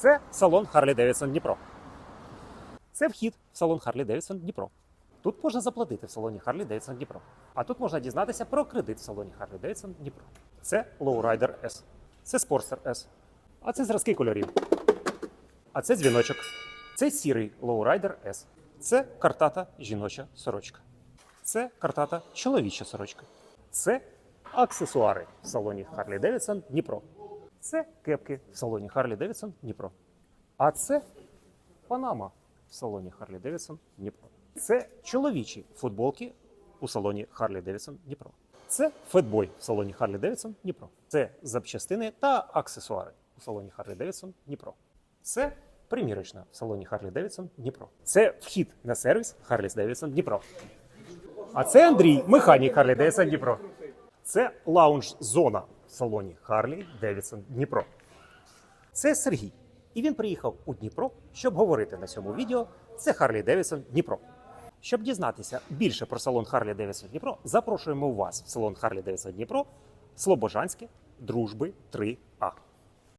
Це салон Харлі Девідсон Дніпро. Це вхід в салон Харлі Девідсон Дніпро. Тут можна заплатити в салоні Харлі Девідсон Дніпро. А тут можна дізнатися про кредит в салоні Харлі Девідсон Дніпро. Це Lowrider S. Це Sportster S. А це зразки кольорів. А це дзвіночок. Це сірий Lowrider S. Це картата жіноча сорочка. Це картата чоловіча сорочка. Це аксесуари в салоні Харлі Девідсон Дніпро. Це кепки в салоні Харлі Девідсон Дніпро. А це Панама в салоні Харлі Девідсон Дніпро. Це чоловічі футболки у салоні Харлі Девідсон Дніпро. Це фетбой в салоні Харлі Девідсон Дніпро. Це запчастини та аксесуари у салоні Харлі Девідсон Дніпро. Це примірочна в салоні Харлі Девідсон Дніпро. Це вхід на сервіс Харлі Девідсон Дніпро. А це Андрій, механік Харлі Девідсон Дніпро. Це лаунж-зона салоні Харлі Девідсон Дніпро. Це Сергій. І він приїхав у Дніпро, щоб говорити на цьому відео. Це Харлі Девідсон Дніпро. Щоб дізнатися більше про салон Харлі Девідсон Дніпро, запрошуємо вас в салон Харлі Девідсон Дніпро Слобожанське, Дружби 3А.